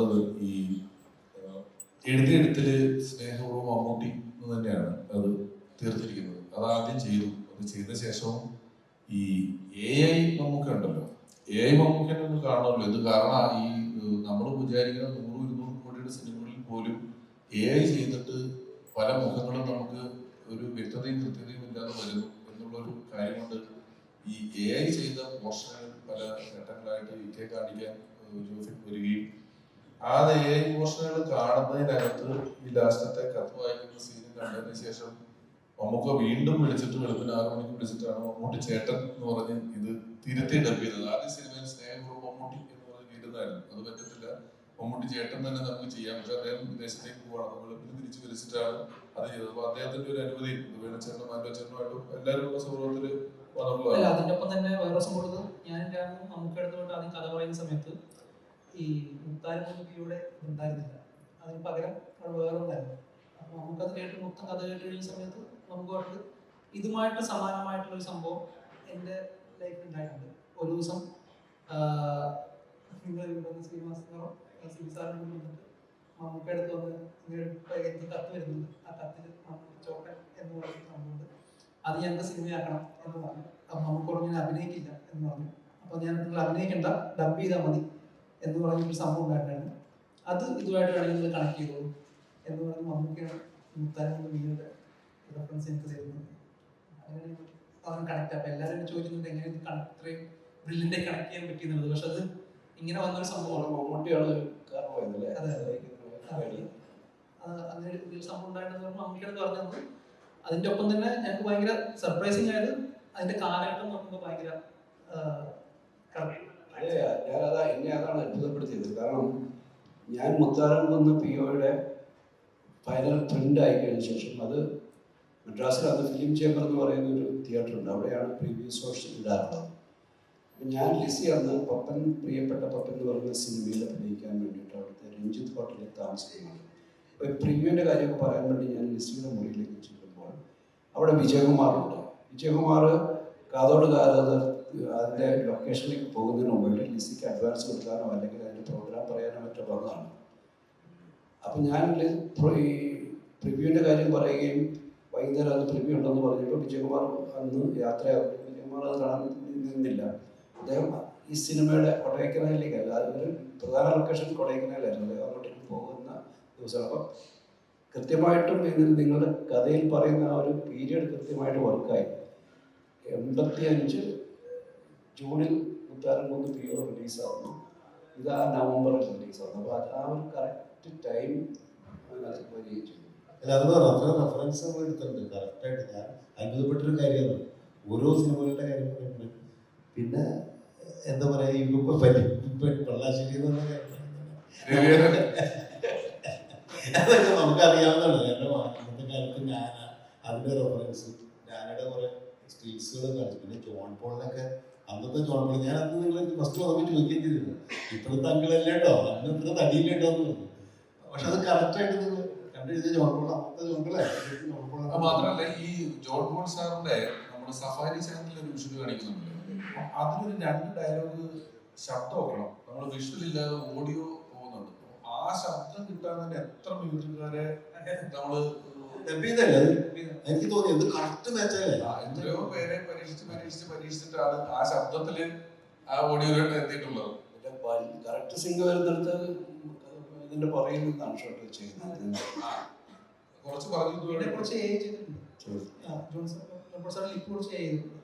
കണ്ടത് ഈ ഏഹ്, എഴുതി എഴുത്തിൽ സ്നേഹപൂർവം മമ്മൂട്ടി എന്ന് തന്നെയാണ് അത് തീർത്തിരിക്കുന്നത്. അത് ആദ്യം ചെയ്തു. അത് ചെയ്ത ശേഷവും ഈ എ ഐ മമ്മൂക്ക ഉണ്ടല്ലോ. എ ഐ മമ്മൂക്കനെ ഒന്ന് കാണണമല്ലോ. ഇത് കാരണം ഈ നമ്മൾ വിചാരിക്കുന്ന നൂറ് ഇരുന്നൂറ് കോടിയുടെ സിനിമകളിൽ പോലും എ ഐ ചെയ്തിട്ട് പല മുഖങ്ങളും നമുക്ക് ഒരു വ്യക്തതയും കൃത്യതയും ഇല്ലാതെ വരുന്നു എന്നുള്ളൊരു കാര്യം കൊണ്ട് ഈ എ ഐ ചെയ്ത പോർഷനുകൾ പല ഘട്ടങ്ങളായിട്ട് വിറ്റേ കാണിക്കാൻ ജോസഫ് വരികയും ആ ദൈവ ഇമോഷനുകൾ കാണുന്നതിനകത്ത് ഈ ലാസ്റ്റത്തെ കത്ത് വായിക്കുന്ന സീൻ കണ്ടതിന് ശേഷം മമ്മൂക്ക വീണ്ടും വിളിച്ചിട്ട് വെളുപ്പിന് ആറു മണിക്ക് വിളിച്ചിട്ടാണ് മമ്മൂട്ടി ചേട്ടൻ എന്ന് പറഞ്ഞ് ഇത് തിരുത്തി ഡബ് ചെയ്തത്. ആദ്യ സിനിമയിൽ സ്നേഹപൂർവം മമ്മൂട്ടി എന്ന് പറഞ്ഞ് ഇരുന്നായിരുന്നു അത് പറ്റത്തില്ല. മമ്മൂട്ടി ചേട്ടൻ തന്നെ നമുക്ക് ചെയ്യാം. പക്ഷെ അദ്ദേഹം വിദേശത്തേക്ക് അപ്പൊ വെളുപ്പിന് തിരിച്ചു വിളിച്ചിട്ടാണ് അത് ചെയ്തത്. അപ്പൊ അദ്ദേഹത്തിന്റെ ഒരു അനുമതി വേണച്ചേട്ടനും മാൻഡോച്ചേട്ടനുമായിട്ടും എല്ലാവരും ഉള്ള വന്നിട്ടുള്ളതാണ്. അതിന്റെ ഒപ്പം തന്നെ വേറെ സംഭവം ഞാൻ നമുക്ക് എടുത്തുകൊണ്ട് ആദ്യം കഥ പറയുന്ന സമയത്ത് ഈ മുത്താരമൂർത്തിയുടെ ഉണ്ടായിരുന്നില്ല. അതിന് പകരം അത് വേറെ ഉണ്ടായിരുന്നു അപ്പൊ നമുക്കത് കേട്ട് മൊത്തം കഥ കേട്ട് കഴിഞ്ഞ സമയത്ത് നമുക്ക് അവർക്ക് ഇതുമായിട്ട് സമാനമായിട്ടുള്ള ഒരു സംഭവം എന്റെ ലൈഫിൽ ഉണ്ടായിട്ടുണ്ട് ഒരു ദിവസം നിങ്ങൾ ശ്രീനിവാസനോ സിബി സാറിന് മമ്മൂക്ക അടുത്ത് വന്ന് എനിക്ക് കത്ത് വരുന്നുണ്ട്? ആ കത്തിൽ ചോക്കൻ എന്ന് പറയുന്ന സംഭവമുണ്ട് അത് ഞങ്ങൾക്ക് സിനിമയാക്കണം എന്ന് പറഞ്ഞു. അപ്പൊ മമ്മൂക്കോട് ഞാൻ അഭിനയിക്കില്ല എന്ന് പറഞ്ഞു. അപ്പൊ ഞാൻ നിങ്ങൾ അഭിനയിക്കണ്ട. ഡബ് ചെയ്താൽ മതി. എന്ന് പറഞ്ഞൊരു സംഭവം ഉണ്ടായിട്ടാണ്. അത് ഇതുമായിട്ട് വേണമെങ്കിൽ കണക്ട് ചെയ്തോളൂ എന്ന് പറഞ്ഞ് മമ്മൂക്കയാണ് മുത്താരം വീടിന്റെ റെഫറൻസ് എനിക്ക് തരുന്നത്. അങ്ങനെ അവൻ കണക്ട് അപ്പം എല്ലാവരും ചോദിക്കുന്നുണ്ട് എങ്ങനെ ഇത് കണക്ട് ഇത്രയും ബ്രില്ലിന്റെ കണക്ട് ചെയ്യാൻ പറ്റിയെന്നുള്ളത്? പക്ഷെ അത് ഇങ്ങനെ വന്നൊരു സംഭവമാണ്. മമ്മൂട്ടിയാണ് അതെ, അങ്ങനെ ഒരു സംഭവം ഉണ്ടായിട്ടെന്ന് പറഞ്ഞാൽ പറഞ്ഞത്. അതിന്റെ ഒപ്പം തന്നെ ഞങ്ങൾക്ക് ഭയങ്കര സർപ്രൈസിങ് ആയത് അതിന്റെ കാലഘട്ടം നോക്കുമ്പോൾ ഭയങ്കര ആ, correct. അതെ ഞാനതാ എന്നെ അതാണ് അത്ഭുതപ്പെടുത്തിയത്. കാരണം ഞാൻ മുത്താരം വന്ന പി ഒയുടെ ഫൈനൽ പ്രിന്റ് ആയി കഴിഞ്ഞ ശേഷം അത് മദ്രാസിൽ അന്ന് ഫിലിം ചേംബർ എന്ന് പറയുന്ന ഒരു തിയേറ്റർ ഉണ്ട്. അവിടെയാണ് പ്രീവിയസ് വർഷം ഇടാറുള്ളത്. ഞാൻ ലിസി അന്ന് പപ്പൻ പ്രിയപ്പെട്ട പപ്പൻ എന്ന് പറയുന്ന സിനിമയിൽ അഭിനയിക്കാൻ വേണ്ടിയിട്ട് അവിടുത്തെ രഞ്ജിത്ത് ഹോട്ടലിൽ താമസിക്കുന്നുണ്ട് അപ്പോൾ പ്രിവ്യൂവിന്റെ കാര്യമൊക്കെ പറയാൻ വേണ്ടി ഞാൻ ലിസിയുടെ മുറിയിലേക്ക് ചെല്ലുമ്പോൾ അവിടെ വിജയകുമാറുണ്ട്. വിജയകുമാർ കാതോട് കാലത്ത് അതിന്റെ ലൊക്കേഷനിലേക്ക് പോകുന്നതിന് മുമ്പ് ലിസിക്ക് അഡ്വാൻസ് കൊടുക്കാനോ അല്ലെങ്കിൽ അതിന്റെ പ്രോഗ്രാം പറയാനോ മറ്റോ വന്നതാണ്. അപ്പം ഞാൻ ഈ പ്രിവ്യൂവിന്റെ കാര്യം പറയുകയും വൈകുന്നേരം അത് പ്രിവ്യൂ ഉണ്ടെന്ന് പറഞ്ഞപ്പോൾ വിജയകുമാർ അന്ന് യാത്രയാകും വിജയകുമാർ അത് കാണാൻ നിന്നില്ല. അദ്ദേഹം ഈ സിനിമയുടെ കൊടൈക്കനാലിലേക്കല്ല അതൊരു പ്രധാന ലൊക്കേഷൻ കൊടൈക്കനാലായിരുന്നു അദ്ദേഹം അങ്ങോട്ടേക്ക് പോകുന്ന ദിവസമാണ്. അപ്പം കൃത്യമായിട്ടും ഇതിൽ നിങ്ങളുടെ കഥയിൽ പറയുന്ന ആ ഒരു പീരിയഡ് കൃത്യമായിട്ട് വർക്കായി എൺപത്തി അഞ്ച് ജൂണിൽ മുത്താരം കുന്ന് പി ഒ റിലീസാവുന്നു ഇത് ആ നവംബറിൽ റിലീസാവുന്നു അപ്പോൾ അത് ആ ഒരു കറക്റ്റ് ടൈം വരികയും അല്ല അത് അത്ര റെഫറൻസ് നമ്മൾ എടുത്തിട്ടുണ്ട്. കറക്റ്റായിട്ട് ഞാൻ അത്ഭുതപ്പെട്ടൊരു കാര്യമാണ്. ഓരോ സിനിമകളുടെ കാര്യം പറയുന്നത് പിന്നെ എന്താ പറയുക പറ്റി ഇപ്പൊ പള്ളാശ്ശേരി എന്ന് പറഞ്ഞ കാര്യം. അതൊക്കെ നമുക്ക് അറിയാവുന്നതാണ് കാരണം ഇന്നത്തെ കാലത്ത് ഞാൻ അതിന്റെ റെഫറൻസ് ഞാനയുടെ കുറെ സ്കിൽസുകൾ കാണിച്ചു. പിന്നെ ജോൺ പോളിനൊക്കെ അന്നത്തെ ജോൺ പോൾ ഞാൻ അന്ന് നിങ്ങൾ ഫസ്റ്റ് വന്നിട്ട് ചോദിക്കുകയും ചെയ്തിരുന്നു. ഇപ്പോഴത്തെ അങ്കിളല്ലേട്ടോ അന്ന് ഇത്ര തടിയില്ലേട്ടോ എന്ന് പറഞ്ഞു. പക്ഷെ അത് കറക്റ്റായിട്ട് നിങ്ങൾ കണ്ടെഴുതിയ ജോൺ പോൾ അന്നത്തെ ജോൺ പോളെ ജോൺ പോൾ മാത്രമല്ല ഈ ജോൺ പോൾ സാറിന്റെ നമ്മുടെ സഫാരി ചാനലിൽ ഒരു വിഷു കാണിക്കുന്നുണ്ട് അതിനൊരു രണ്ട് ഡയലോഗ് ശബ്ദം വെക്കണം നമ്മൾ വിഷ്വൽ ഇല്ലാതെ ഓഡിയോ പോകുന്നുണ്ട്. ആ ശബ്ദം കിട്ടാൻ തന്നെ എത്ര മ്യൂസിക്കുകാരെ നമ്മൾ അത് എനിക്ക് തോന്നി ഇത് കറക്റ്റ് മാച്ചല്ലേ ആ എത്രയോ പേരെ പരീക്ഷിച്ച് പരീക്ഷിച്ച് പരീക്ഷിച്ചിട്ടാണ് ആ ശബ്ദത്തിൽ ആ ഓഡിയോയിലോട്ട് എത്തിയിട്ടുള്ളത്. കറക്റ്റ് സിംഗ് വരുന്നിടത്ത് ഇതിന്റെ പുറകിൽ നിന്നാണ് ഷോട്ട് ചെയ്യുന്നത്. ആ, കുറച്ച് പറഞ്ഞു കുറച്ച് ചെയ്തിട്ടുണ്ട്. ചെയ്തു. ജോൺസൺ കുറച്ച് ചെയ്തിട്ടുണ്ട്